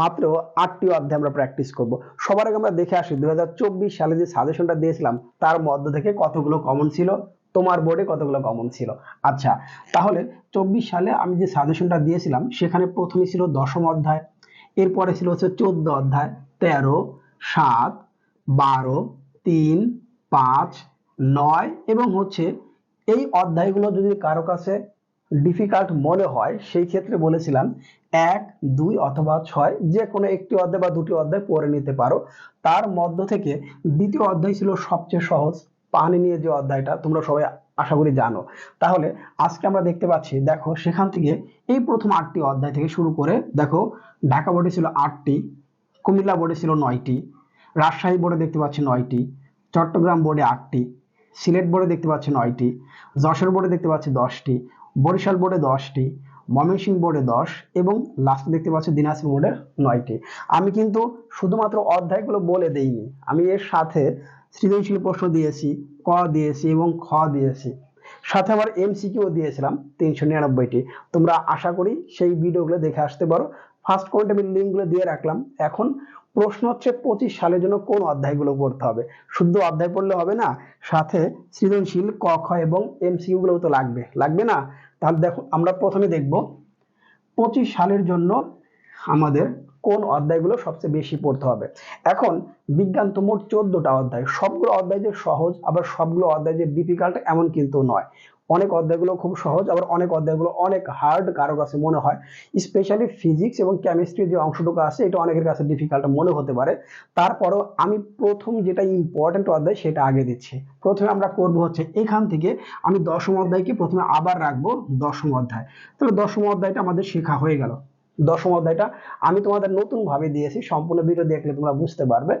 মাত্র আটটি অধ্যায় আমরা প্র্যাকটিস করব। সবার আগে আমরা দেখে আসি দুই সালে যে সাজেশনটা দিয়েছিলাম, তার মধ্য থেকে কতগুলো কমন ছিল? তোমার বোর্ডে কতগুলো কমন ছিল? আচ্ছা তাহলে চব্বিশ সালে আমি যে সাজেশনটা দিয়েছিলাম, সেখানে প্রথমে ছিল দশম অধ্যায়, এরপরে ছিল হচ্ছে চোদ্দ অধ্যায়, তেরো, সাত, বারো, তিন, পাঁচ, নয়, এবং হচ্ছে এই অধ্যায়গুলো যদি কারও কাছে ডিফিকাল্ট মনে হয়, সেই ক্ষেত্রে বলেছিলাম এক, দুই অথবা ছয় যে কোনো একটি অধ্যায় বা দুটি অধ্যায় পড়ে নিতে পারো। তার মধ্য থেকে দ্বিতীয় অধ্যায় ছিল সবচেয়ে সহজ, পানি নিয়ে যে অধ্যায়টা, তোমরা সবাই আশা করি জানো। তাহলে আজকে আমরা দেখতে পাচ্ছি, দেখো সেখান থেকে এই প্রথম আটটি অধ্যায় থেকে শুরু করে, দেখো ঢাকা বোর্ডে ছিল আটটি, কুমিল্লা বোর্ডে ছিল নয়টি, রাজশাহী বোর্ডে দেখতে পাচ্ছি নয়টি, চট্টগ্রাম বোর্ডে আটটি, সিলেট বোর্ডে দেখতে পাচ্ছি নয়টি, যশোর বোর্ডে দেখতে পাচ্ছি দশটি বরিশাল বোর্ডে দশটি, ময়মনসিংহ বোর্ডে দশ এবং লাস্ট দেখতে পাচ্ছি দিনাজপুর বোর্ডে নয়টি। আমি কিন্তু শুধুমাত্র অধ্যায়গুলো বলে দেইনি, আমি এর সাথে সৃজনশীল প্রশ্ন দিয়েছি, ক দিয়েছি এবং খ দিয়েছি। সাথে আবার এমসিকিউ দিয়েছিলাম তিনশো নিরানব্বইটি। তোমরা আশা করি সেই ভিডিওগুলো দেখে আসতে পারো। ফার্স্ট কমেন্টে আমি লিঙ্কগুলো দিয়ে রাখলাম। এখন প্রশ্ন হচ্ছে পঁচিশ সালের জন্য কোন অধ্যায়গুলো পড়তে হবে? শুদ্ধ অধ্যায় পড়লে হবে না? সাথে সৃজনশীল, ক, খ এবং এমসিকিউ গুলো তো লাগবে। লাগবে না? তাহলে দেখো, আমরা প্রথমে দেখব পঁচিশ সালের জন্য আমাদের কোন অধ্যায়গুলো সবচেয়ে বেশি পড়তে হবে। এখন বিজ্ঞান তো মোট চোদ্দটা অধ্যায়। সবগুলো অধ্যায় যে সহজ, আবার সবগুলো অধ্যায় যে ডিফিকাল্ট এমন কিন্তু নয়। অনেক অধ্যায়গুলো খুব সহজ, আবার অনেক অধ্যায়গুলো অনেক হার্ড কারও কাছে মনে হয়। স্পেশালি ফিজিক্স এবং কেমিস্ট্রির যে অংশটুকু আছে, এটা অনেকের কাছে ডিফিকাল্ট মনে হতে পারে। তারপরও আমি প্রথম যেটা ইম্পর্টেন্ট অধ্যায় সেটা আগে দিচ্ছি। প্রথমে আমরা করব হচ্ছে এখান থেকে আমি দশম অধ্যায়কে প্রথমে আবার রাখব দশম অধ্যায়। তাহলে দশম অধ্যায়টা আমাদের শেখা হয়ে গেল। দশম অধ্যায়টা আমি তোমাদের নতুন ভাবে দিয়েছি, সম্পূর্ণ ভিডিও দেখলে তোমরা বুঝতে পারবে।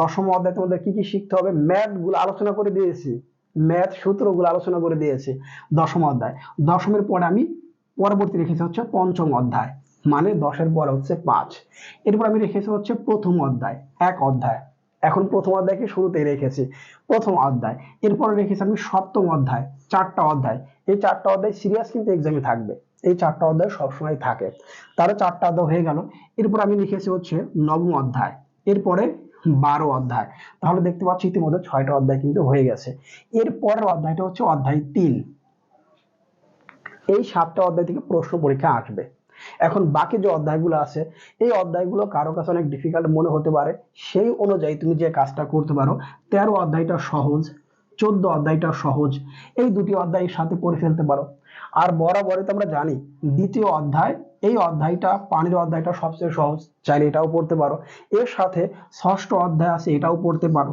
দশম অধ্যায় তোমাদের কি কি শিখতে হবে? ম্যাথগুলো আলোচনা করে দিয়েছি। ম্যাথ সূত্রগুলো আলোচনা করে দিয়েছি দশম অধ্যায়। দশমের পরে আমি পরবর্তী রেখেছি হচ্ছে পঞ্চম অধ্যায় মানে দশের পরে হচ্ছে পাঁচ। এরপর আমি রেখেছি হচ্ছে প্রথম অধ্যায়, এক অধ্যায়। এখন প্রথম অধ্যায়কে শুরুতেই রেখেছি, প্রথম অধ্যায়। এরপরে রেখেছি আমি সপ্তম অধ্যায়, চারটা অধ্যায়। এই চারটা অধ্যায় সিরিয়াস কিন্তু এক্সামে থাকবে। এই চারটা অধ্যায় সবসময় থাকে। তারও চারটা অধ্যায় হয়ে গেল। এরপর আমি লিখেছি হচ্ছে নবম অধ্যায়। এরপরে বারো অধ্যায়। তাহলে দেখতে পাচ্ছি ইতিমধ্যে ছয়টা অধ্যায় কিন্তু হয়ে গেছে। এর পরের অধ্যায়টা হচ্ছে অধ্যায় তিন। এই সাতটা অধ্যায় থেকে প্রশ্ন পরীক্ষা আসবে। এখন বাকি যে অধ্যায়গুলো আছে, এই অধ্যায়গুলো কারও কাছে অনেক ডিফিকাল্ট মনে হতে পারে। সেই অনুযায়ী তুমি যে কাজটা করতে পারো, তেরো অধ্যায়টা সহজ, চোদ্দ অধ্যায়টা সহজ, এই দুটি অধ্যায়ের সাথে পড়ে ফেলতে পারো। আর বরাবরই তো আমরা জানি, দ্বিতীয় অধ্যায় এই অধ্যায়টা, পানির অধ্যায়টা সবচেয়ে সহজ। চাইলে এটাও পড়তে পারো। এর সাথে ষষ্ঠ অধ্যায় আছে, এটাও পড়তে পারো।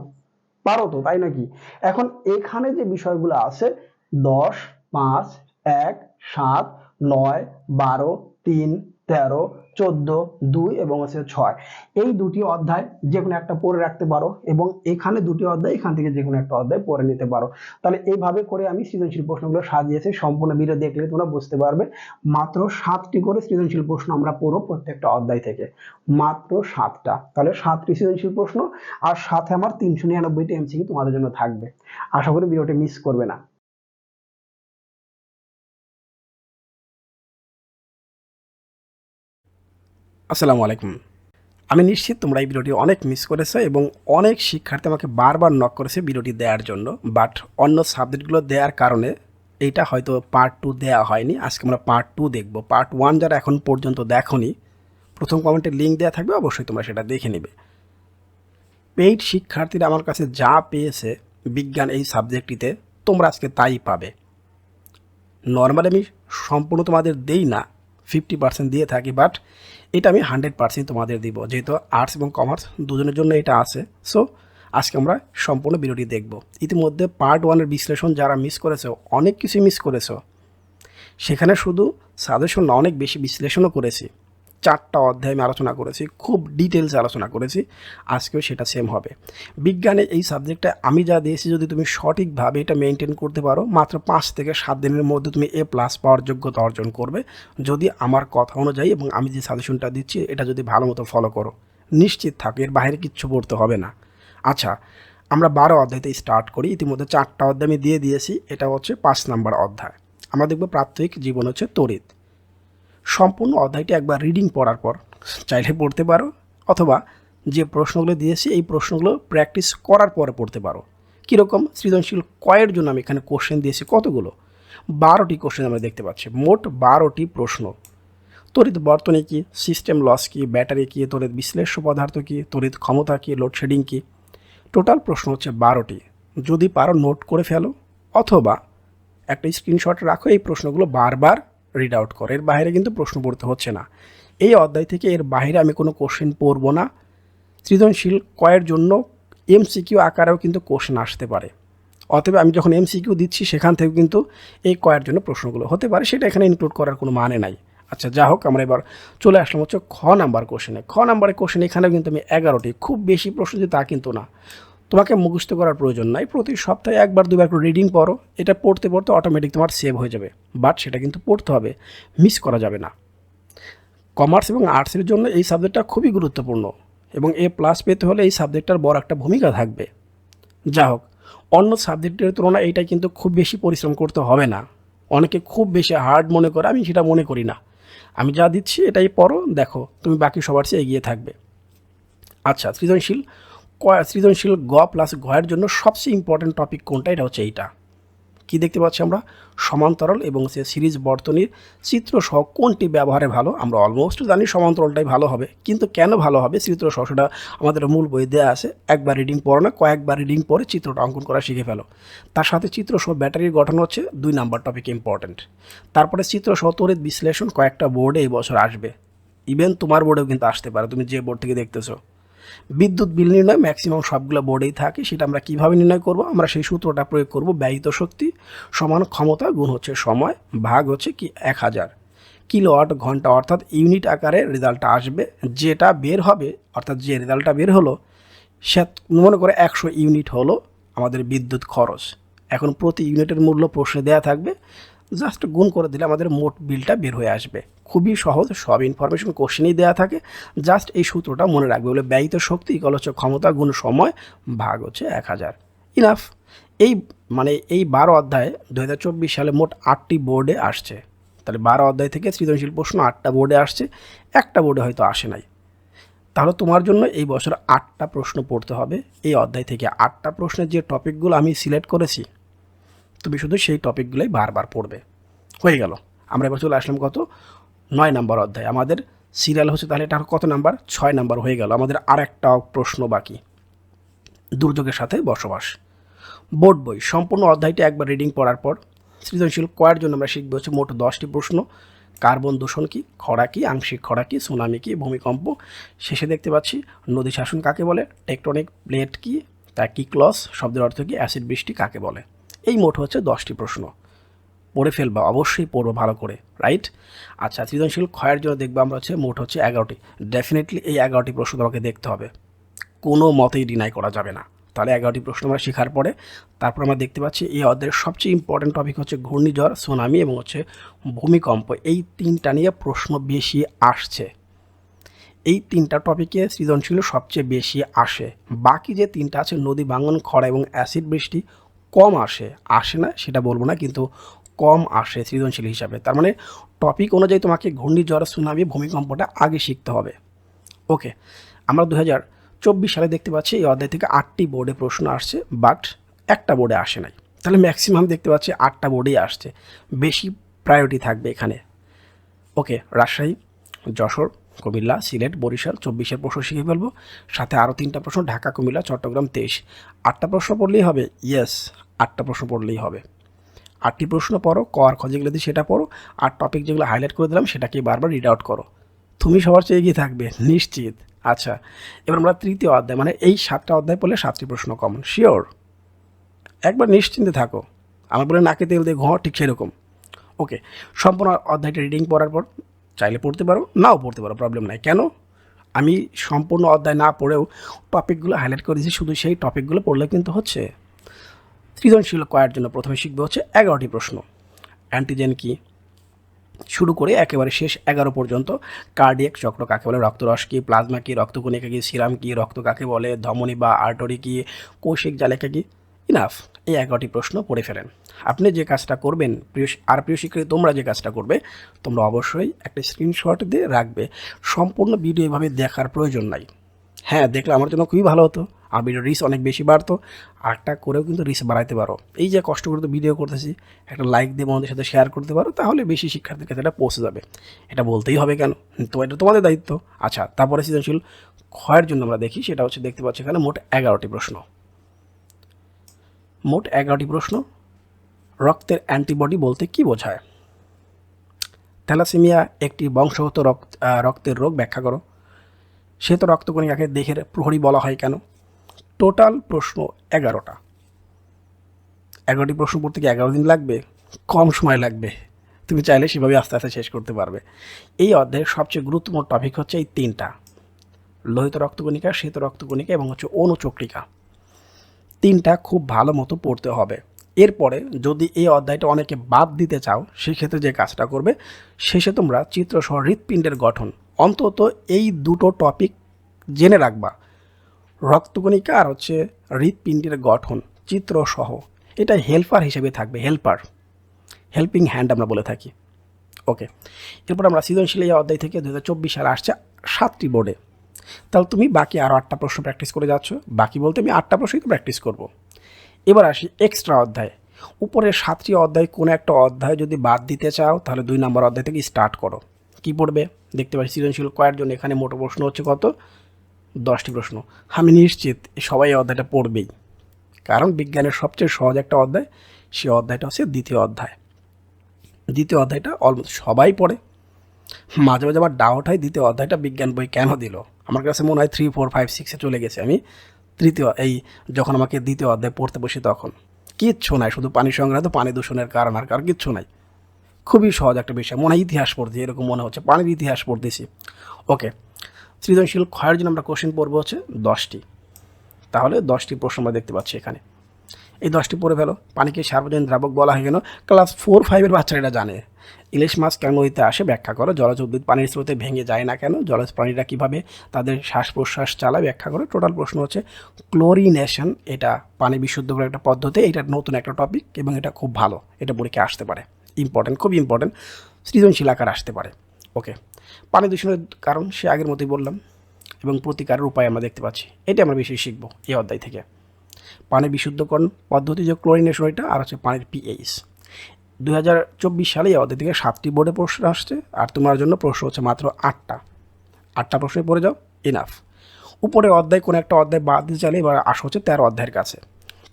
পারো তো, তাই নাকি? এখন এখানে যে বিষয়গুলো আছে, দশ, পাঁচ, এক, সাত, নয়, বারো, তিন তেরো, চোদ্দ, দুই এবং হচ্ছে ছয়। এই দুটি অধ্যায় যে কোনো একটা পড়ে রাখতে পারো এবং এখানে দুটি অধ্যায়, এখান থেকে যে কোনো একটা অধ্যায় পড়ে নিতে পারো। তাহলে এইভাবে করে আমি সৃজনশীল প্রশ্নগুলো সাজিয়েছি, সম্পূর্ণ ভিডিও দেখলে তোমরা বুঝতে পারবে। মাত্র সাতটি করে সৃজনশীল প্রশ্ন আমরা পড়ো প্রত্যেকটা অধ্যায় থেকে। মাত্র সাতটা। তাহলে সাতটি সৃজনশীল প্রশ্ন, আর সাথে আমার তিনশো নিরানব্বইটি এমসিকিউ তোমাদের জন্য থাকবে। আশা করি ভিডিওটি মিস করবে না। আসসালামু আলাইকুম। আমি নিশ্চিত তোমরা এই ভিডিওটি অনেক মিস করেছ এবং অনেক শিক্ষার্থী আমাকে বারবার নক করেছে ভিডিওটি দেওয়ার জন্য বাট অন্য সাবজেক্টগুলো দেওয়ার কারণে এইটা হয়তো পার্ট টু দেওয়া হয়নি। আজকে আমরা পার্ট টু দেখব। পার্ট ওয়ান যারা এখন পর্যন্ত দেখোনি, প্রথম কমেন্টে লিঙ্ক দেওয়া থাকবে, অবশ্যই তোমরা সেটা দেখে নেবে। পেইড শিক্ষার্থীরা আমার কাছে যা পেয়েছে বিজ্ঞান এই সাবজেক্টটিতে তোমরা আজকে তাই পাবে। নর্মালি আমি সম্পূর্ণ তোমাদের দেই না ফিফটি পার্সেন্ট দিয়ে থাকি বাট এটা আমি হান্ড্রেড পার্সেন্ট তোমাদের দিব। যেহেতু আর্টস এবং কমার্স দুজনের জন্য এটা আছে। সো আজকে আমরা সম্পূর্ণ ভিডিওটি দেখব। ইতিমধ্যে পার্ট ওয়ানের বিশ্লেষণ যারা মিস করেছ, অনেক কিছুই মিস করেছ। সেখানে শুধু সাজেশন অনেক বেশি বিশ্লেষণও করেছি। চারটা অধ্যায় আমি আলোচনা করেছি, খুব ডিটেলস আলোচনা করেছি, আজকেও সেটা সেম হবে। বিজ্ঞানে এই সাবজেক্টটা আমি যা দিয়েছি, যদি তুমি সঠিকভাবে এটা মেনটেন করতে পারো, মাত্র পাঁচ থেকে সাত দিনের মধ্যে তুমি এ প্লাস পাওয়ার যোগ্যতা অর্জন করবে। যদি আমার কথা অনুযায়ী এবং আমি যে সাজেশনটা দিচ্ছি, এটা যদি ভালো মতো ফলো করো, নিশ্চিত থাকো, এর বাইরে কিচ্ছু পড়তে হবে না। আচ্ছা আমরা বারো অধ্যায়তে স্টার্ট করি, ইতিমধ্যে চারটা অধ্যায় আমি দিয়ে দিয়েছি, এটা হচ্ছে পাঁচ নাম্বার অধ্যায়। আমরা দেখব প্রাত্যহিক জীবন হচ্ছে তড়িৎ। সম্পূর্ণ অধ্যায়টি একবার রিডিং পড়ার পর চাইলে পড়তে পারো, অথবা যে প্রশ্নগুলো দিয়েছি এই প্রশ্নগুলো প্র্যাকটিস করার পরে পড়তে পারো। কীরকম? সৃজনশীল কয়ের জন্য আমি এখানে কোশ্চেন দিয়েছি কতগুলো? বারোটি কোশ্চেন আমরা দেখতে পাচ্ছি। মোট বারোটি প্রশ্ন। তড়িৎ বর্তনী কী? সিস্টেম লস কী? ব্যাটারি কী? তড়িৎ বিশ্লেষ্য পদার্থ কী? তড়িৎ ক্ষমতা কী? লোডশেডিং কী? টোটাল প্রশ্ন হচ্ছে বারোটি। যদি পারো নোট করে ফেলো, অথবা একটা স্ক্রিনশট রাখো, এই প্রশ্নগুলো বারবার রিড আউট করো। এর বাইরে কিন্তু প্রশ্ন পড়তে হচ্ছে না। এই অধ্যায় থেকে এর বাইরে আমি কোনো কোশ্চেন পড়ব না। সৃজনশীল কয়ের জন্য এমসিকিউ আকারেও কিন্তু কোশ্চেন আসতে পারে। অতএব আমি যখন এমসিকিউ দিচ্ছি, সেখান থেকে কিন্তু এই কয়ের জন্য প্রশ্নগুলো হতে পারে। সেটা এখানে ইনক্লুড করার কোনো মানে নাই। আচ্ছা যা হোক, আমরা এবার চলে আসলাম হচ্ছে খ নাম্বার কোশ্চেনে খ নাম্বারের কোশ্চেন এখানেও কিন্তু আমি এগারোটি। খুব বেশি প্রশ্ন যে তা কিন্তু না। তোমাকে মুখস্থ করার প্রয়োজন নাই। প্রতি সপ্তাহে একবার, দুবার করে রিডিং পড়ো। এটা পড়তে পড়তে অটোমেটিক তোমার সেভ হয়ে যাবে। বাট সেটা কিন্তু পড়তে হবে। মিস করা যাবে না। কমার্স এবং আর্টসের জন্য এই সাবজেক্টটা খুবই গুরুত্বপূর্ণ। এবং এ প্লাস পেতে হলে এই সাবজেক্টটার বড় একটা ভূমিকা থাকবে। যা হোক, অন্য সাবজেক্টের তুলনায় এইটা কিন্তু খুব বেশি পরিশ্রম করতে হবে না। অনেকে খুব বেশি হার্ড মনে করে, আমি সেটা মনে করি না। আমি যা দিচ্ছি এটাই পড়ো, দেখো, তুমি বাকি সবার চেয়ে এগিয়ে থাকবে। আচ্ছা সৃজনশীল। সৃজনশীল গ প্লাস গয়ের জন্য সবচেয়ে ইম্পর্ট্যান্ট টপিক কোনটা? এটা হচ্ছে এইটা। কি দেখতে পাচ্ছি আমরা? সমান্তরাল এবং সে সিরিজ বর্তনীর চিত্র সহ কোনটি ব্যবহারে ভালো? আমরা অলমোস্ট জানি সমান্তরালটাই ভালো হবে। কিন্তু কেন ভালো হবে? চিত্র সহ সেটা আমাদের মূল বই দেওয়া আছে। একবার রিডিং পড়ো না, কয়েকবার রিডিং পরে চিত্রটা অঙ্কন করা শিখে ফেলো। তার সাথে চিত্র সহ ব্যাটারির গঠন হচ্ছে দুই নাম্বার টপিক ইম্পর্ট্যান্ট তারপরে চিত্র সহ তড়িৎ বিশ্লেষণ কয়েকটা বোর্ডে এই বছর আসবে। ইভেন তোমার বোর্ডেও কিন্তু আসতে পারে, তুমি যে বোর্ড থেকে দেখতেছো। বিদ্যুৎ বিল নির্ণয় ম্যাক্সিমাম সবগুলো বোর্ডেই থাকে, সেটা আমরা কীভাবে নির্ণয় করব? আমরা সেই সূত্রটা প্রয়োগ করব, ব্যয়িত শক্তি সমান ক্ষমতা গুণ হচ্ছে সময়, ভাগ হচ্ছে কি? এক হাজার। কিলোওয়াট ঘণ্টা, অর্থাৎ ইউনিট আকারে রেজাল্টটা আসবে, যেটা বের হবে, অর্থাৎ যে রেজাল্টটা বের হলো, সে মনে করে একশো ইউনিট হলো আমাদের বিদ্যুৎ খরচ। এখন প্রতি ইউনিটের মূল্য প্রশ্নে দেওয়া থাকবে জাস্ট গুণ করে দিলে আমাদের মোট বিলটা বের হয়ে আসবে। খুবই সহজ, সব ইনফরমেশন কোশ্চেনেই দেওয়া থাকে। জাস্ট এই সূত্রটা মনে রাখবে বলে ব্যয়িত শক্তি ইকল হচ্ছে ক্ষমতা, গুণ সময় ভাগ হচ্ছে এক হাজার। ইনাফ এই মানে এই বারো অধ্যায়ে দু হাজার চব্বিশ সালে মোট আটটি বোর্ডে আসছে। তাহলে বারো অধ্যায় থেকে সৃজনশীল প্রশ্ন আটটা বোর্ডে আসছে, একটা বোর্ডে হয়তো আসে নাই। তাহলে তোমার জন্য এই বছর আটটা প্রশ্ন পড়তে হবে। এই অধ্যায় থেকে আটটা প্রশ্নের যে টপিকগুলো আমি সিলেক্ট করেছি তুমি শুধু সেই টপিকগুলোই বারবার পড়বে। হয়ে গেল। আমরা এবার চলে আসলাম কত? নয় নাম্বার অধ্যায়। আমাদের সিরিয়াল হচ্ছে তাহলে এটা কত নাম্বার? ছয় নাম্বার হয়ে গেল। আমাদের আর একটা প্রশ্ন বাকি। দুর্যোগের সাথে বসবাস। বোর্ড বই। সম্পূর্ণ অধ্যায়টি একবার রিডিং পড়ার পর সৃজনশীল কয়ার জন্য আমরা শিখব হচ্ছে মোট দশটি প্রশ্ন। কার্বন দূষণ কি? খরা কি? আংশিক খরা কি? সুনামি কি? ভূমিকম্প? শেষে দেখতে পাচ্ছি নদী শাসন কাকে বলে? টেকটনিক প্লেট কি? তা কি ক্লস? শব্দের অর্থ কি? অ্যাসিড বৃষ্টি কাকে বলে? এই মোট হচ্ছে দশটি প্রশ্ন। পড়ে ফেলবা, অবশ্যই পড়ব ভালো করে রাইট আচ্ছা সৃজনশীল ক্ষয়ের জন্য দেখব আমরা হচ্ছে মোট হচ্ছে এগারোটি। ডেফিনেটলি এই এগারোটি প্রশ্ন তোমাকে দেখতে হবে। কোনো মতেই ডিনাই করা যাবে না। তাহলে এগারোটি প্রশ্ন আমরা শেখার পরে তারপর আমরা দেখতে পাচ্ছি এই অধ্যায়ের সবচেয়ে ইম্পর্ট্যান্ট টপিক হচ্ছে ঘূর্ণিঝড় সুনামি এবং হচ্ছে ভূমিকম্প। এই তিনটা নিয়ে প্রশ্ন বেশি আসছে। এই তিনটা টপিকে সৃজনশীল সবচেয়ে বেশি আসে। বাকি যে তিনটা আছে, নদী ভাঙন, খরা এবং অ্যাসিড বৃষ্টি কম আসে আসে না, সেটা বলব না, কিন্তু কম আসে সৃজনশীল হিসাবে। তার মানে টপিক অনুযায়ী তোমাকে ঘূর্ণিঝড় সুনামি ভূমিকম্পটা আগে শিখতে হবে। ওকে আমরা দু হাজার চব্বিশ সালে দেখতে পাচ্ছি এই অধ্যায় থেকে আটটি বোর্ডে প্রশ্ন আসছে বাট একটা বোর্ডে আসে নাই। তাহলে ম্যাক্সিমাম দেখতে পাচ্ছি আটটা বোর্ডেই আসছে। বেশি প্রায়োরিটি থাকবে এখানে। ওকে রাজশাহী, যশোর কুমিল্লা, সিলেট, বরিশাল, চব্বিশের প্রশ্ন শিখে ফেলব। সাথে আরও তিনটা প্রশ্ন, ঢাকা, কুমিল্লা, চট্টগ্রাম, তেইশ। আটটা প্রশ্ন পড়লেই হবে? ইয়েস আটটা প্রশ্ন পড়লেই হবে। আটটি প্রশ্ন পড়ো, ক আর খ যেগুলো দিই সেটা পড়ো, আর টপিক যেগুলো হাইলাইট করে দিলাম সেটাকে বারবার রিড আউট করো। তুমি সবার চেয়ে এগিয়ে থাকবে, নিশ্চিত। আচ্ছা এবার আমরা তৃতীয় অধ্যায় মানে এই সাতটা অধ্যায় পড়লে সাতটি প্রশ্ন কমন শিওর একবার নিশ্চিন্তে থাকো। আমার বলে নাকে তেল দিয়ে ঘ ঠিক সেরকম। ওকে সম্পূর্ণ অধ্যায়টা রিডিং পড়ার পর চাইলে পড়তে পারো, নাও পড়তে পারো প্রবলেম নাই। কেন? আমি সম্পূর্ণ অধ্যায় না পড়েও টপিকগুলো হাইলাইট করে দিয়েছি শুধু সেই টপিকগুলো পড়লে কিন্তু হচ্ছে। সৃজনশীল কয়ার জন্য প্রথমে শিখবে হচ্ছে এগারোটি প্রশ্ন। অ্যান্টিজেন কি? শুরু করে একেবারে শেষ এগারো পর্যন্ত। কার্ডিয়াক চক্র কাকে বলে? রক্তরস কি? প্লাজমা কি? রক্তকণিকা কি? সিরাম কি? রক্ত কাকে বলে? ধমনী বা আর্টরি কি? কৌশিক জালিকা কি? ইনাফ, এই এগারোটি প্রশ্ন পড়ে ফেলেন। আপনি যে কাজটা করবেন, প্রিয় আর প্রিয় শিক্ষার্থী, তোমরা যে কাজটা করবে, তোমরা অবশ্যই একটা স্ক্রিনশট দিয়ে রাখবে। সম্পূর্ণ ভিডিও এভাবে দেখার প্রয়োজন নাই। হ্যাঁ দেখলে আমার জন্য খুবই ভালো হতো। আর ভিডিও রিস অনেক বেশি বাড়তো। আরটা করেও কিন্তু রিস বাড়াইতে পারো। এই যে কষ্ট করে তো ভিডিও করতেছি, একটা লাইক দিয়ে বন্ধুদের সাথে শেয়ার করতে পারো, তাহলে বেশি শিক্ষার্থীর কাছে এটা পৌঁছে যাবে। এটা বলতেই হবে কেন? তো এটা তোমাদের দায়িত্ব। আচ্ছা তারপরে সৃজনশীল ক্ষয়ের জন্য আমরা দেখি, সেটা হচ্ছে দেখতে পাচ্ছি এখানে মোট এগারোটি প্রশ্ন। মোট এগারোটি প্রশ্ন। রক্তের অ্যান্টিবডি বলতে কি বোঝায়? থ্যালাসেমিয়া একটি বংশগত রক্ত রক্তের রোগ, ব্যাখ্যা করো। সে তো রক্তকণিকাকে দেহের প্রহরী বলা হয় কেন? টোটাল প্রশ্ন এগারোটা। এগারোটি প্রশ্ন পড়তে কি এগারো দিন লাগবে? কম সময় লাগবে। তুমি চাইলে সেভাবে আস্তে আস্তে শেষ করতে পারবে। এই অধ্যায়ের সবচেয়ে গুরুত্বপূর্ণ টপিক হচ্ছে এই তিনটা। লোহিত রক্তকণিকা, শ্বেত রক্তকণিকা এবং হচ্ছে অনুচক্রিকা। তিনটা খুব ভালো মতো পড়তে হবে। এরপরে যদি এই অধ্যায়টা অনেকে বাদ দিতে চাও, সেক্ষেত্রে যে কাজটা করবে, শেষে তোমরা চিত্রসহ হৃৎপিণ্ডের গঠন। অন্তত এই দুটো টপিক জেনে রাখবা। রক্তকণিকা আর হচ্ছে হৃৎপিণ্ডের গঠন, চিত্রসহ। এটা হেল্পার হিসেবে থাকবে হেল্পার হেল্পিং হ্যান্ড আমরা বলে থাকি। ওকে এরপর আমরা সৃজনশীল এই অধ্যায় থেকে দু হাজার চব্বিশ সালে আসছে সাতটি বোর্ডে তাহলে তুমি বাকি আরও আটটা প্রশ্ন প্র্যাকটিস করে যাচ্ছ। বাকি বলতে আমি আটটা প্রশ্নই তো প্র্যাকটিস করব। এবার আসি এক্সট্রা অধ্যায়। উপরের সাতটি অধ্যায় কোনো একটা অধ্যায় যদি বাদ দিতে চাও, তাহলে দুই নম্বর অধ্যায় থেকে স্টার্ট করো। কি পড়বে? দেখতে পাচ্ছি সৃজনশীল কয়ের জন্য এখানে মোটো প্রশ্ন হচ্ছে কত? দশটি প্রশ্ন। আমি নিশ্চিত সবাই এই অধ্যায়টা পড়বেই। কারণ বিজ্ঞানের সবচেয়ে সহজ একটা অধ্যায় সেই অধ্যায়টা হচ্ছে দ্বিতীয় অধ্যায়। দ্বিতীয় অধ্যায়টা অলমোস্ট সবাই পড়ে। মাঝে মাঝে আমার ডাউট হয়, দ্বিতীয় অধ্যায়টা বিজ্ঞান বই কেন দিল? আমার কাছে মনে হয় থ্রি ফোর ফাইভ সিক্সে চলে গেছে। আমি তৃতীয়, এই যখন আমাকে দ্বিতীয় অধ্যায় পড়তে বসি তখন, কিচ্ছু নাই, শুধু পানি সংগ্রহ তো পানি দূষণের কারণ, আর কার কিচ্ছু নাই। খুবই সহজ একটা বিষয়, মনে হয় ইতিহাস পড়ছি, এরকম মনে হচ্ছে, পানির ইতিহাস পড়তেছি। ওকে সৃজনশীল ক্ষয়ের জন্য আমরা কোশ্চেন পড়ব হচ্ছে দশটি। তাহলে দশটি প্রশ্ন আমরা দেখতে পাচ্ছি এখানে। এই দশটি পড়ে ফেলো, পানিকে সার্বজনীন দ্রাবক বলা হয় কেন? ক্লাস ফোর ফাইভের বাচ্চারা এটা জানে। ইলিশ মাছ কেন নদীতে আসে ব্যাখ্যা করো? জলজ উদ্ভিদ পানির স্রোতে ভেঙে যায় না কেন? জলজ প্রাণীরা কীভাবে তাদের শ্বাস প্রশ্বাস চালায়? ব্যাখ্যা করো। টোটাল প্রশ্ন হচ্ছে ক্লোরিনেশন এটা পানি বিশুদ্ধ করার একটা পদ্ধতি, এটা নতুন একটা টপিক এবং এটা খুব ভালো, এটা পরীক্ষা আসতে পারে। ইম্পর্টেন্ট খুব ইম্পর্টেন্ট সৃজনশীল আকার আসতে পারে। ওকে পানি দূষণের কারণ, সে আগের মতোই বললাম, এবং প্রতিকারের উপায় আমরা দেখতে পাচ্ছি। এটা আমরা বেশি শিখব এই অধ্যায় থেকে। পানি বিশুদ্ধকরণ পদ্ধতি যে ক্লোরিনেশন এটা, আর হচ্ছে পানির পিএইচ দু হাজার চব্বিশ সালে অধ্যায় থেকে সাতটি বোর্ডে প্রশ্ন আসছে, আর তোমার জন্য প্রশ্ন হচ্ছে মাত্র আটটা। আটটা প্রশ্নে পড়ে যাও ইনাফ উপরে অধ্যায় কোনো একটা অধ্যায় বাদ দিতে চাইলে এবার আসা হচ্ছে তেরো অধ্যায়ের কাছে।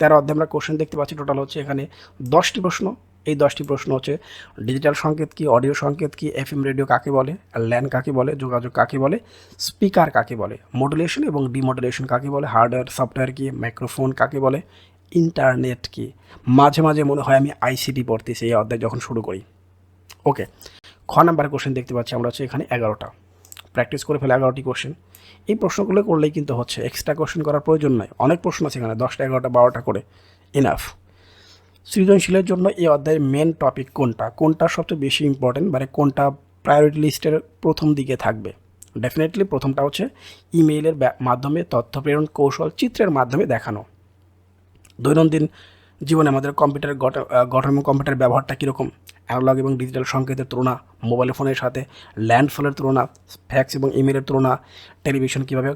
তেরো অধ্যায় আমরা কোশ্চেন দেখতে পাচ্ছি টোটাল হচ্ছে এখানে দশটি প্রশ্ন। এই দশটি প্রশ্ন হচ্ছে ডিজিটাল সংকেত কি অডিও সংকেত কি এফএম রেডিও কাকে বলে ল্যান কাকে বলে, যোগাযোগ কাকে বলে স্পিকার কাকে বলে মডুলেশন এবং ডিমডুলেশন কাকে বলে হার্ডওয়্যার সফটওয়্যার কি মাইক্রোফোন কাকে বলে ইন্টারনেট কি? মাঝে মাঝে মনে হয় আমি আইসিটি পড়তেছি এই অধ্যায় যখন শুরু করি। ওকে খ নাম্বার কোশ্চেন দেখতে পাচ্ছি আমরা হচ্ছে এখানে এগারোটা। প্র্যাকটিস করে ফেলে এগারোটি কোশ্চেন এই প্রশ্নগুলো করলেই কিন্তু হচ্ছে এক্সট্রা কোশ্চেন করার প্রয়োজন নয় অনেক প্রশ্ন আছে এখানে, দশটা, এগারোটা, বারোটা করে। ইনাফ সৃজনশীলের জন্য এই অধ্যায়ের মেন টপিক কোনটা? কোনটা সবচেয়ে বেশি ইম্পর্টেন্ট মানে কোনটা প্রায়োরিটি লিস্টের প্রথম দিকে থাকবে? ডেফিনেটলি প্রথমটা হচ্ছে ইমেইলের মাধ্যমে তথ্য প্রেরণ কৌশল চিত্রের মাধ্যমে দেখানো। দৈনন্দিন জীবনে আমাদের কম্পিউটার গঠন এবং কম্পিউটার ব্যবহারটা কীরকম? অ্যানালগ এবং ডিজিটাল সংকেতের তুলনা মোবাইল ফোনের সাথে ল্যান্ডফোনের তুলনা ফ্যাক্স এবং ইমেলের তুলনা টেলিভিশন কীভাবে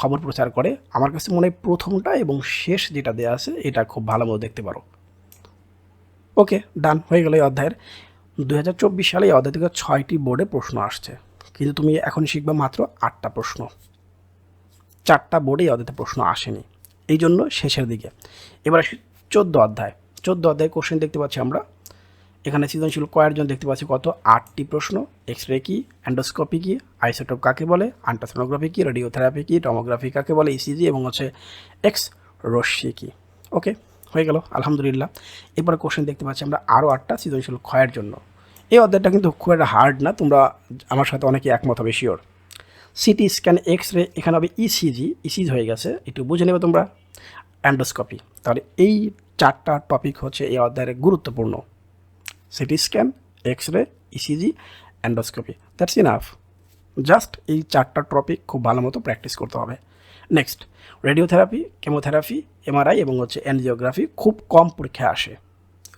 খবর প্রচার করে? আমার কাছে মনে হয় প্রথমটা এবং শেষ যেটা দেওয়া আছে, এটা খুব ভালো মতো দেখতে পারো। ওকে ডান হয়ে গেল এই অধ্যায়ের। দু হাজার চব্বিশ সালে এই অধ্যায় থেকে ছয়টি বোর্ডে প্রশ্ন আসছে। কিন্তু তুমি এখন শিখবে মাত্র আটটা প্রশ্ন। চারটা বোর্ডে এই অধ্যায়তে প্রশ্ন আসেনি। এই জন্য শেষের দিকে। এবার আসি চোদ্দ অধ্যায়। চোদ্দ অধ্যায় কোশ্চেন দেখতে পাচ্ছি আমরা। এখানে সৃজনশীল কয়েকজন দেখতে পাচ্ছি কত? আটটি প্রশ্ন এক্স রে কি অ্যান্ডোস্কোপি কি আইসোটোপ কাকে বলে আল্ট্রাসোনোগ্রাফি কি রেডিওথেরাপি কি টমোগ্রাফি কাকে বলে ইসিজি এবং হচ্ছে এক্স রশ্মি কি। ওকে হয়ে গেল, আলহামদুলিল্লাহ। এরপরে কোশ্চেন দেখতে পাচ্ছি আমরা আরও আটটা সৃজনশীল ক্ষয়ের জন্য। এই অধ্যায়টা কিন্তু খুব একটা হার্ড না, তোমরা আমার সাথে অনেকে একমত হবে শিওর সিটি স্ক্যান এক্স রে এখানে হবে ইসিজি ইসিজি হয়ে গেছে। একটু বুঝে নেবে তোমরা। অ্যান্ডোস্কোপি তাহলে এই চারটা টপিক হচ্ছে এই অধ্যায়ের গুরুত্বপূর্ণ। CT scan X ray ECG endoscopy that's enough just এই চারটা টপিক খুব ভালো মতো প্র্যাকটিস করতে হবে। নেক্সট রেডিওথেরাপি কেমোথেরাপি এমআরআই এবং হচ্ছে অ্যানজিওগ্রাফি খুব কম পরীক্ষায় আসে।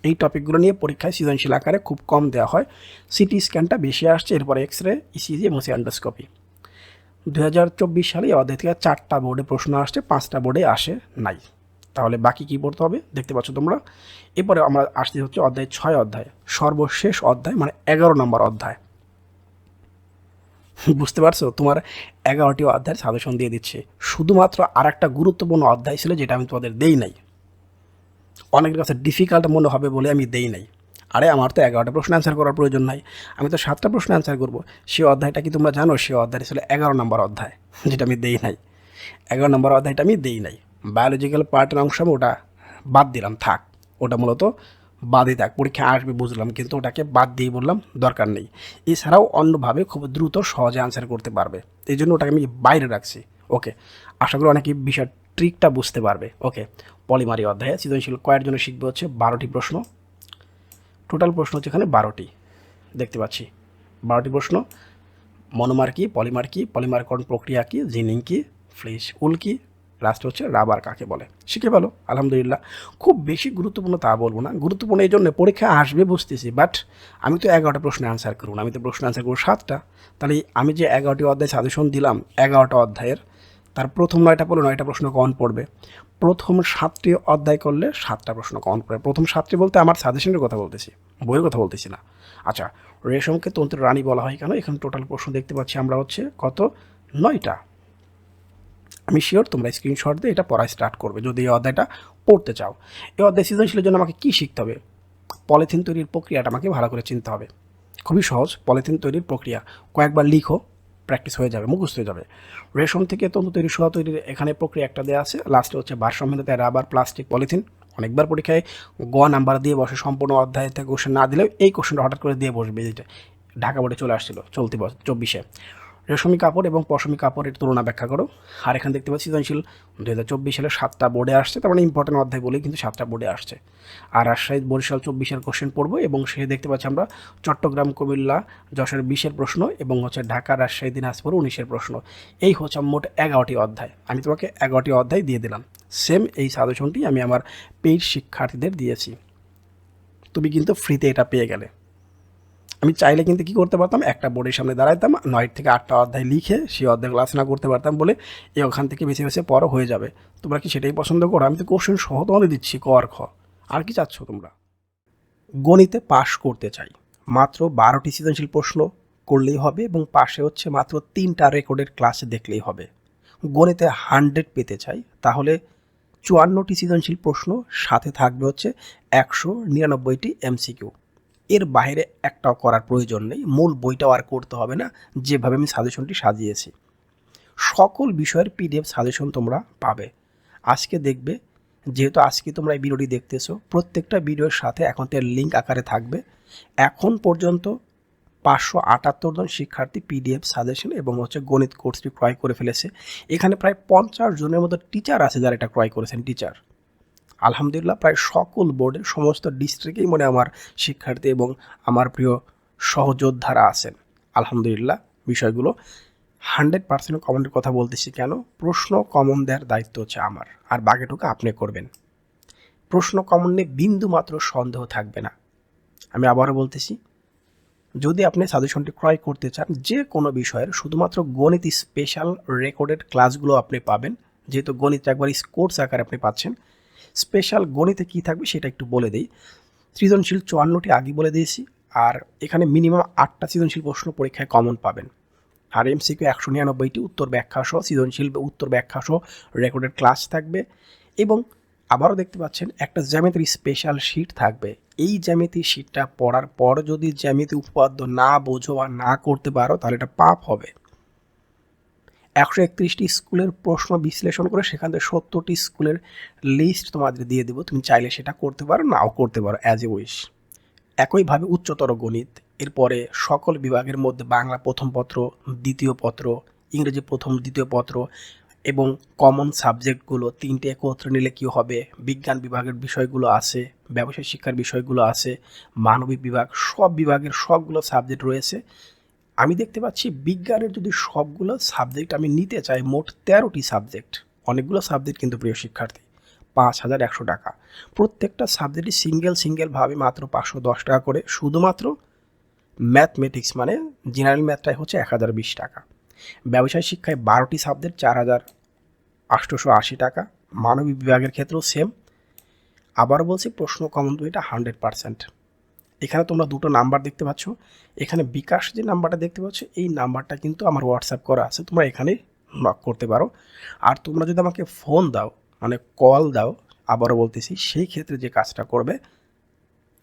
এই টপিকগুলো নিয়ে পরীক্ষায় সৃজনশীল আকারে খুব কম দেওয়া হয়। সিটি স্ক্যানটা বেশি আসছে, এরপরে এক্স রে ইসিজি এবং সে অ্যান্ডোস্কোপি দু হাজার চব্বিশ সালে অধ্যায় থেকে চারটা বোর্ডে প্রশ্ন আসছে, পাঁচটা বোর্ডে আসে নাই। তাহলে বাকি কী পড়তে হবে? দেখতে পাচ্ছ তোমরা। এরপরে আমরা আসতে হচ্ছে অধ্যায় ছয় অধ্যায়, সর্বশেষ অধ্যায় মানে এগারো নম্বর অধ্যায়। বুঝতে পারছ? তোমার এগারোটি অধ্যায়ের সাজেশন দিয়ে দিচ্ছে। শুধুমাত্র আর একটা গুরুত্বপূর্ণ অধ্যায় ছিল, যেটা আমি তোমাদের দেই নাই। অনেকের কাছে ডিফিকাল্ট মনে হবে বলে আমি দেই নাই। আরে আমার তো এগারোটা প্রশ্ন অ্যান্সার করার প্রয়োজন নাই। আমি তো সাতটা প্রশ্ন অ্যান্সার করব। সে অধ্যায়টা কি তোমরা জানো? সে অধ্যায়টা ছিল এগারো নম্বর অধ্যায়, যেটা আমি দেই নাই। এগারো নম্বর অধ্যায়টা আমি দেই নাই। বায়োলজিক্যাল পার্টের অংশ আমি ওটা বাদ দিলাম, থাক। ওটা মূলত বাদই থাক। পরীক্ষা আসবে, বুঝলাম, কিন্তু ওটাকে বাদ দিয়ে বললাম, দরকার নেই। এছাড়াও অন্যভাবে খুব দ্রুত সহজে আনসার করতে পারবে। এই জন্য ওটাকে আমি বাইরে রাখছি। ওকে আশা করি অনেকে বিষয় ট্রিকটা বুঝতে পারবে। ওকে পলিমারি অধ্যায়ে সৃজনশীল কয়ের জন্য শিখবে হচ্ছে বারোটি প্রশ্ন। টোটাল প্রশ্ন হচ্ছে এখানে বারোটি। দেখতে পাচ্ছি। বারোটি প্রশ্ন। মনোমার কি, পলিমার কি পলিমারকরণ প্রক্রিয়া কি, জিনিং কি, ফ্লিশ উল কি, লাস্ট হচ্ছে রাবার কাকে বলে। শিখে ভালো আলহামদুলিল্লাহ। খুব বেশি গুরুত্বপূর্ণ তা বলব না। গুরুত্বপূর্ণ এই জন্য পরীক্ষা আসবে বুঝতেছি বাট আমি তো এগারোটা প্রশ্নে অ্যান্সার করুন আমি তো প্রশ্ন অ্যান্সার করব সাতটা। তাহলে আমি যে এগারোটি অধ্যায় সাজেশন দিলাম, এগারোটা অধ্যায়ের তার প্রথম নয়টা পড়লে নয়টা প্রশ্ন কমন পড়বে। প্রথম সাতটি অধ্যায় করলে সাতটা প্রশ্ন কমন পড়বে প্রথম সাতটি বলতে আমার সাজেশনের কথা বলতেছি, বইয়ের কথা বলতেছি না। আচ্ছা রেশমকে তন্ত্রের রানী বলা হয় কেন? এখানে টোটাল প্রশ্ন দেখতে পাচ্ছি আমরা হচ্ছে কত? নয়টা। আমি শিওর তোমরা স্ক্রিনশট দিয়ে এটা পড়া স্টার্ট করবে, যদি এই অধ্যায়টা পড়তে চাও। এই অধ্যায় সৃজনশীলের জন্য আমাকে কী শিখতে হবে? পলিথিন তৈরির প্রক্রিয়াটা আমাকে ভালো করে চিনতে হবে। খুবই সহজ, পলিথিন তৈরির প্রক্রিয়া। কয়েকবার লিখো প্র্যাকটিস হয়ে যাবে, মুখস্থ হয়ে যাবে। রেশম থেকে তন্তু তৈরি, সোয়া তৈরির এখানে প্রক্রিয়া একটা দেওয়া আছে। লাস্টে হচ্ছে ভারসাম্যতাতে রাবার প্লাস্টিক পলিথিন অনেকবার পরীক্ষায় গ নাম্বার দিয়ে বসে, সম্পূর্ণ অধ্যায় থেকে কোশ্চেন না দিলেও এই কোশ্চেনটা হঠাৎ করে দিয়ে বসবে, যেটা ঢাকা বোর্ডে চলে আসছিল, চলতি বছর, চব্বিশে। রেশমি কাপড় এবং পশমি কাপড়ের তুলনা ব্যাখ্যা করো। আর এখানে দেখতে পাচ্ছি সৃজনশীল দু হাজার চব্বিশ সালে সাতটা বোর্ডে আসছে, তার মানে ইম্পর্টেন্ট অধ্যায় বলেই কিন্তু সাতটা বোর্ডে আসছে। আর রাজশাহী বরিশাল চব্বিশের কোশ্চেন পড়ব এবং সে দেখতে পাচ্ছি আমরা চট্টগ্রাম, কুমিল্লা যশোর বিশের প্রশ্ন এবং হচ্ছে ঢাকা, রাজশাহী, দিনাজপুর উনিশের প্রশ্ন। এই হচ্ছে মোট এগারোটি অধ্যায়। আমি তোমাকে এগারোটি অধ্যায় দিয়ে দিলাম। সেম এই সাজেশনটি আমি আমার পেইড শিক্ষার্থীদের দিয়েছি। তুমি কিন্তু ফ্রিতে এটা পেয়ে গেলে। আমি চাইলে কিন্তু কি করতে পারতাম? একটা বোর্ডের সামনে দাঁড়াইতাম, নয় থেকে আটটা অধ্যায় লিখে সেই অধ্যায় ক্লাস না করতে পারতাম বলে এই ওখান থেকে বেছে বেছে পরও হয়ে যাবে। তোমরা কি সেটাই পছন্দ করো? আমি তো কোশ্চেন সহ তোমাদের দিচ্ছি, ক আর খ। আর কি চাচ্ছ তোমরা? গণিতে পাশ করতে চাই। মাত্র বারোটি সৃজনশীল প্রশ্ন করলেই হবে এবং পাশে হচ্ছে মাত্র তিনটা রেকর্ডের ক্লাস দেখলেই হবে। গণিতে হান্ড্রেড পেতে চাই, তাহলে চুয়ান্নটি সৃজনশীল প্রশ্ন সাথে থাকবে হচ্ছে একশো নিরানব্বইটি এমসিকিউ এর বাইরে একটাও করার প্রয়োজন নেই। মূল বইটাও আর করতে হবে না, যেভাবে আমি সাজেশনটি সাজিয়েছি। সকল বিষয়ের পিডিএফ সাজেশন তোমরা পাবে। আজকে দেখবে, যেহেতু আজকে তোমরা এই ভিডিওটি দেখতেছো, প্রত্যেকটা ভিডিওর সাথে অ্যাকাউন্টের লিঙ্ক আকারে থাকবে। এখন পর্যন্ত পাঁচশো আটাত্তর জন শিক্ষার্থী পিডিএফ সাজেশন এবং হচ্ছে গণিত কোর্সটি ক্রয় করে ফেলেছে। এখানে প্রায় পঞ্চাশ জনের মতো টিচার আছে যারা এটা ক্রয় করেছেন টিচার আলহামদুলিল্লাহ, প্রায় সকল বোর্ডের সমস্ত ডিস্ট্রিক্টেই মনে আমার শিক্ষার্থী এবং আমার প্রিয় সহযোদ্ধারা আছেন। আলহামদুলিল্লাহ, বিষয়গুলো হান্ড্রেড পার্সেন্ট কমনের কথা বলতেছি কেন? প্রশ্ন কমন দেওয়ার দায়িত্ব হচ্ছে আমার, আর বাকিটুকু আপনি করবেন। প্রশ্ন কমন নিয়ে বিন্দু মাত্র সন্দেহ থাকবে না। আমি আবারও বলতেছি, যদি আপনি সাজেশনটি ক্রয় করতে চান, যে কোনো বিষয়ের শুধুমাত্র গণিত স্পেশাল রেকর্ডেড ক্লাসগুলো আপনি পাবেন, যেহেতু গণিত একবার কোর্স আকারে আপনি পাচ্ছেন স্পেশাল গণিতে কী থাকবে সেটা একটু বলে দিই। সৃজনশীল চুয়ান্নটি আগে বলে দিয়েছি, আর এখানে মিনিমাম আটটা সৃজনশীল প্রশ্ন পরীক্ষায় কমন পাবেন। আর এমসিকিউ একশো নিরানব্বইটি উত্তর ব্যাখ্যা সহ সৃজনশীল উত্তর ব্যাখ্যা সহ রেকর্ডেড ক্লাস থাকবে। এবং আবারও দেখতে পাচ্ছেন একটা জ্যামিতির স্পেশাল শিট থাকবে। এই জ্যামিতি শিটটা পড়ার পর যদি জ্যামিতি উপপাদ্য না বোঝো আর না করতে পারো, তাহলে এটা পাপ হবে। একশো একত্রিশটি স্কুলের প্রশ্ন বিশ্লেষণ করে সেখান থেকে সত্তরটি স্কুলের লিস্ট তোমাদের দিয়ে দেবো। তুমি চাইলে সেটা করতে পারো, নাও করতে পারো অ্যাজ এ উইশ একইভাবে উচ্চতর গণিত, এরপরে সকল বিভাগের মধ্যে বাংলা প্রথম পত্র, দ্বিতীয় পত্র, ইংরেজি প্রথম, দ্বিতীয় পত্র এবং কমন সাবজেক্টগুলো তিনটে একত্রে নিলে কী হবে? বিজ্ঞান বিভাগের বিষয়গুলো আছে, ব্যবসায় শিক্ষার বিষয়গুলো আছে, মানবিক বিভাগ, সব বিভাগের সবগুলো সাবজেক্ট রয়েছে। আমি দেখতে পাচ্ছি বিজ্ঞানের যদি সবগুলো সাবজেক্ট আমি নিতে চাই, মোট তেরোটি সাবজেক্ট অনেকগুলো সাবজেক্ট কিন্তু প্রিয় শিক্ষার্থী, পাঁচ হাজার একশো টাকা। প্রত্যেকটা সাবজেক্টই সিঙ্গেল সিঙ্গেলভাবে মাত্র পাঁচশো দশ টাকা করে। শুধুমাত্র ম্যাথমেটিক্স মানে জেনারেল ম্যাথটাই হচ্ছে এক হাজার বিশ টাকা। ব্যবসায় শিক্ষায় বারোটি সাবজেক্ট চার হাজার আটশোশো আশি টাকা। মানবিক বিভাগের ক্ষেত্রেও সেম আবার বলছি, প্রশ্ন কমন দুইটা হান্ড্রেড পার্সেন্ট এখানে তোমরা দুটো নাম্বার দেখতে পাচ্ছ। এখানে বিকাশ যে নাম্বারটা দেখতে পাচ্ছ, এই নাম্বারটা কিন্তু আমার হোয়াটসঅ্যাপ করা আছে। তোমরা এখানে নক করতে পারো। আর তোমরা যদি আমাকে ফোন দাও মানে কল দাও, আবারও বলতেছি, সেই ক্ষেত্রে যে কাজটা করবে,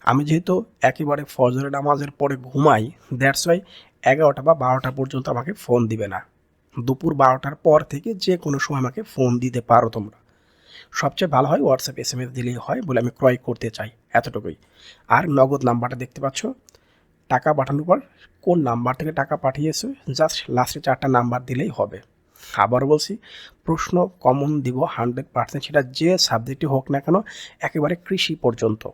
আমি যেহেতু একেবারে ফজরের নামাজের পরে ঘুমাই দ্যাটস ওয়াই এগারোটা বা বারোটা পর্যন্ত আমাকে ফোন দিবে না। দুপুর বারোটার পর থেকে যে কোনো সময় আমাকে ফোন দিতে পারো তোমরা। সবচেয়ে ভালো হয় হোয়াটসঅ্যাপ এস এম এস দিলেই হয় বলে আমি ক্রয় করতে চাই এতটুকুই। আর নগদ নাম্বারটা দেখতে পাচ্ছ? টাকা পাঠানোর পর কোন নাম্বার থেকে টাকা পাঠিয়েছো? জাস্ট লাস্টে চারটা নাম্বার দিলেই হবে। আবার বলছি, প্রশ্ন কমন দিব হান্ড্রেড পার্সেন্ট সেটা যে সাবজেক্টই হোক না কেন, একেবারে কৃষি পর্যন্ত।